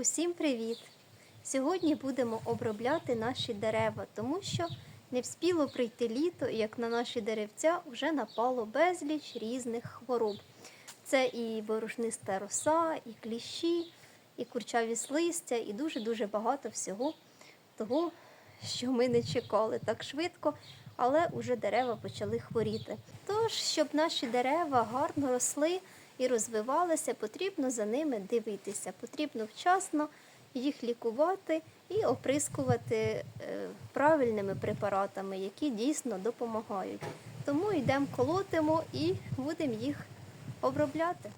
Усім привіт! Сьогодні будемо обробляти наші дерева, тому що не вспіло прийти літо, як на наші деревця вже напало безліч різних хвороб. Це і борошниста роса, і кліщі, і курчаві листя, і дуже-дуже багато всього того, що ми не чекали так швидко, але уже дерева почали хворіти. Тож, щоб наші дерева гарно росли і розвивалися, потрібно за ними дивитися. Потрібно вчасно їх лікувати і оприскувати е, правильними препаратами, які дійсно допомагають. Тому йдемо колотимо і будемо їх обробляти.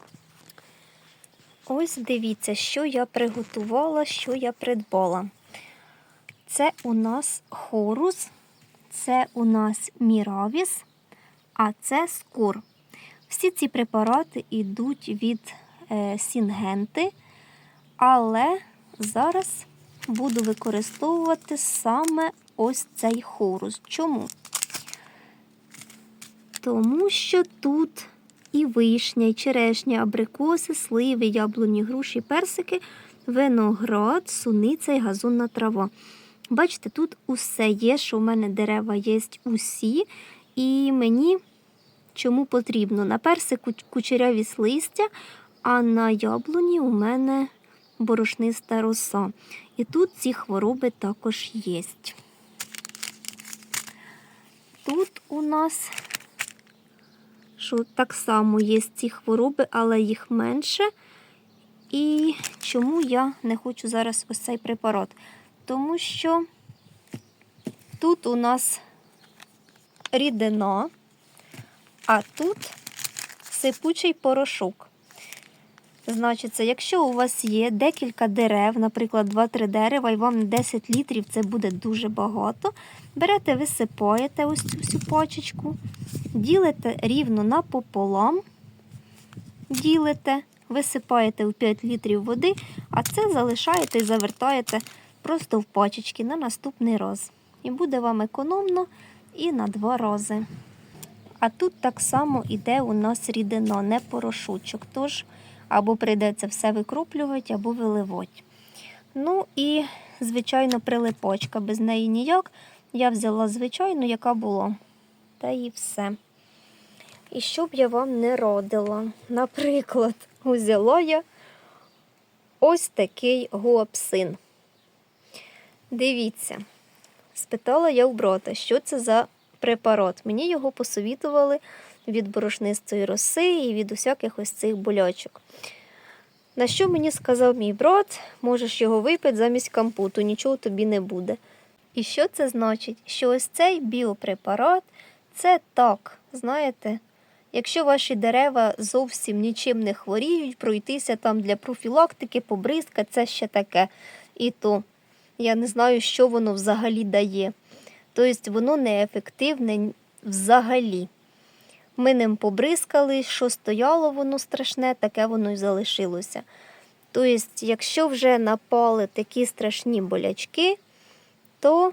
Ось дивіться, що я приготувала, що я придбала. Це у нас хорус, це у нас міравіс, а це скур. Всі ці препарати йдуть від е, сінгенти, але зараз буду використовувати саме ось цей хорус. Чому? Тому що тут і вишня, і черешня, абрикоси, сливи, яблуні, груші, персики, виноград, суниця і газонна трава. Бачите, тут усе є, що в мене дерева є усі, і мені чому потрібно. На персику кучеряві листя, а на яблуні у мене борошниста роса. І тут ці хвороби також є. Тут у нас що так само є ці хвороби, але їх менше. І чому я не хочу зараз ось цей препарат? Тому що тут у нас рідина, а тут сипучий порошок. Значить, якщо у вас є декілька дерев, наприклад, 2-3 дерева, і вам 10 літрів це буде дуже багато, берете, висипаєте ось цю всю пачечку, ділите рівно напополам, ділите, висипаєте в 5 літрів води, а це залишаєте і завертаєте просто в пачечки на наступний раз. І буде вам економно і на два рази. А тут так само іде у нас рідина, не порошочок. Тож або прийдеться все викроплювати, або виливати. Ну і, звичайно, прилипочка. Без неї ніяк. Я взяла звичайну, яка була. Та і все. І щоб я вам не родила, наприклад, взяла я ось такий гуапсин. Дивіться, спитала я у брата, що це за препарат. Мені його посовітували від борошнистої роси і від усяких ось цих болячок. На що мені сказав мій брат, можеш його випити замість компоту, нічого тобі не буде. І що це значить? Що ось цей біопрепарат це так, знаєте, якщо ваші дерева зовсім нічим не хворіють, пройтися там для профілактики, побризка, це ще таке. І то я не знаю, що воно взагалі дає. Тобто воно неефективне взагалі. Ми ним побризкали, що стояло воно страшне, таке воно й залишилося. Тобто, якщо вже напали такі страшні болячки, то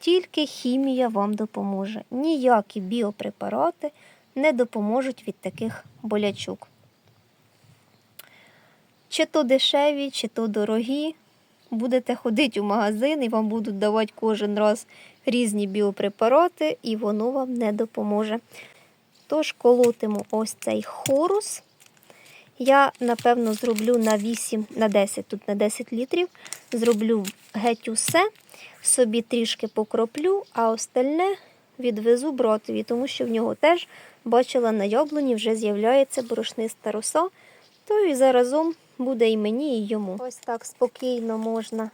тільки хімія вам допоможе. Ніякі біопрепарати не допоможуть від таких болячок. Чи то дешеві, чи то дорогі. Будете ходити у магазин і вам будуть давати кожен раз різні біопрепарати, і воно вам не допоможе. Тож колотимо ось цей хорус. Я, напевно, зроблю на 8, на 10, тут на 10 літрів. Зроблю геть усе, собі трішки покроплю, а остальне відвезу братові, тому що в нього теж бачила на яблуні вже з'являється борошниста роса, то і заразом буде і мені, і йому. Ось так спокійно можна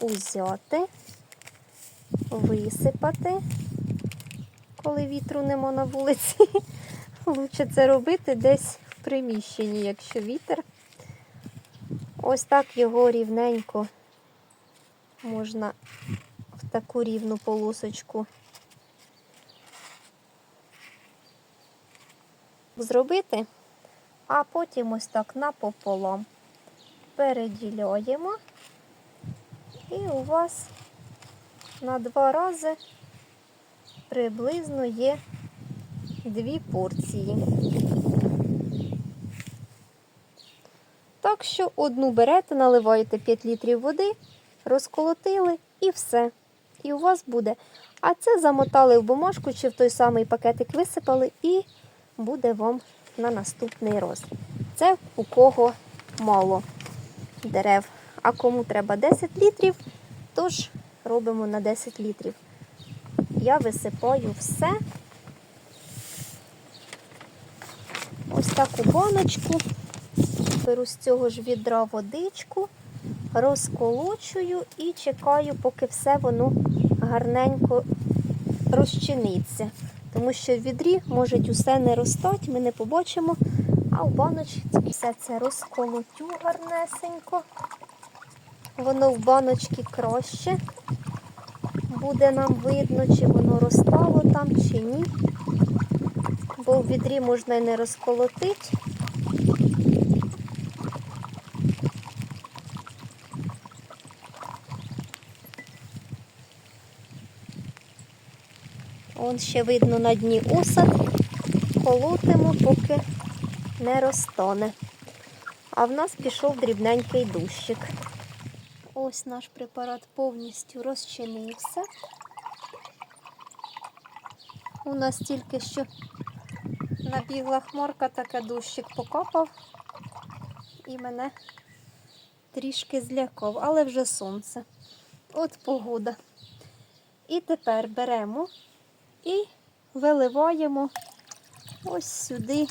узяти, висипати коли вітру нема на вулиці. Лучше це робити десь в приміщенні, якщо вітер. Ось так його рівненько можна в таку рівну полосочку зробити, а потім ось так напополам переділяємо, і у вас на два рази приблизно є дві порції. Так що одну берете, наливаєте 5 літрів води, розколотили і все. І у вас буде. А це замотали в бумажку чи в той самий пакетик висипали, і буде вам на наступний роз. Це у кого мало дерев. А кому треба 10 літрів, тож робимо на 10 літрів. Я висипаю все. Ось таку баночку. Беру з цього ж відра водичку, розколочую і чекаю, поки все воно гарненько розчиниться. Тому що в відрі може усе не розстати, ми не побачимо. А в баночці все це розколотю гарнесенько. Воно в баночці краще. Буде нам видно, чи воно розстало там, чи ні. Бо в відрі можна і не розколотити. Он ще видно на дні осад. Колотимо, поки не розтане. А в нас пішов дрібненький дощик. Ось наш препарат повністю розчинився. У нас тільки що набігла хмарка, таке дощик покопав і мене трішки злякав, але вже сонце. От погода. І тепер беремо і виливаємо ось сюди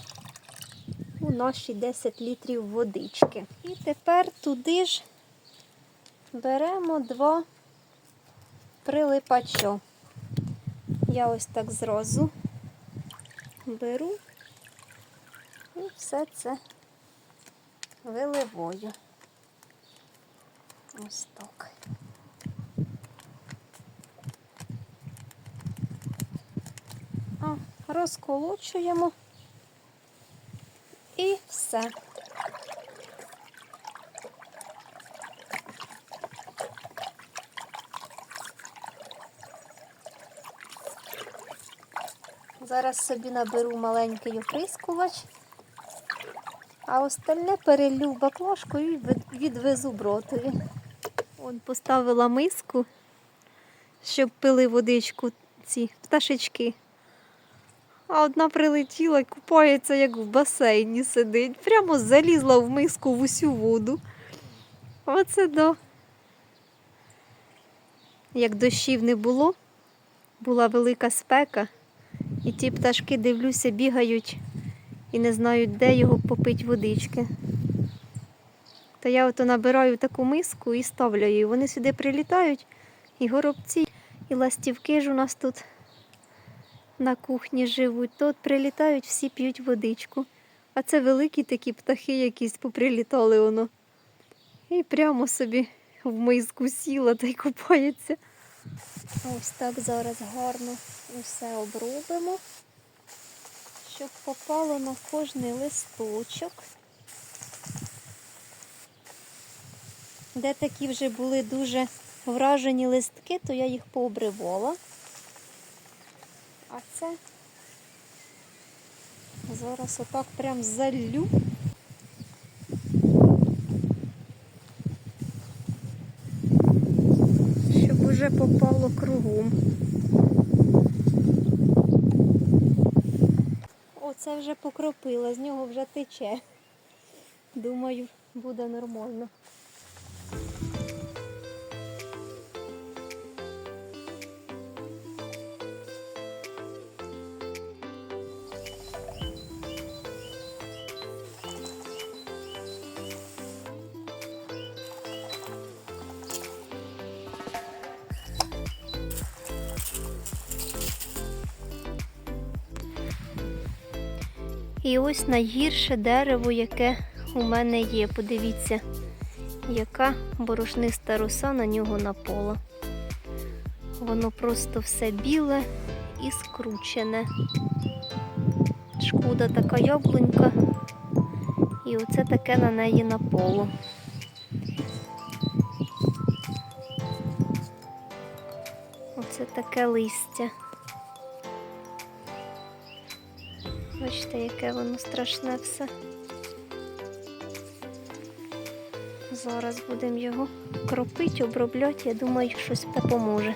у наші 10 літрів водички. І тепер туди ж беремо два прилипачо. Я ось так зразу беру і все це виливаю. Ось так. Розколочуємо і все. Зараз собі наберу маленький оприскувач, а остальне перелю в баклажку і відвезу братові. Он поставила миску, щоб пили водичку ці пташечки. А одна прилетіла і купається, як в басейні сидить. Прямо залізла в миску в усю воду. Оце да. Як дощів не було, була велика спека, і ті пташки, дивлюся, бігають і не знають, де його попить водички. То я ото набираю таку миску і ставлю її. Вони сюди прилітають, і горобці, і ластівки ж у нас тут на кухні живуть, то от прилітають, всі п'ють водичку. А це великі такі птахи якісь поприлітали воно. І прямо собі в миску сіла та й купається. Ось так зараз гарно усе обробимо, щоб попало на кожний листочок. Де такі вже були дуже вражені листки, то я їх пообривала. А це зараз отак прям залю. Щоб уже попало кругом. Оце вже покропила, з нього вже тече. Думаю, буде нормально. І ось найгірше дерево, яке у мене є. Подивіться, яка борошниста роса на нього напала. Воно просто все біле і скручене. Шкода така яблунька. І оце таке на неї наполо. Оце таке листя. Бачите, яке воно страшне все. Зараз будемо його кропити, обробляти. Я думаю, щось допоможе.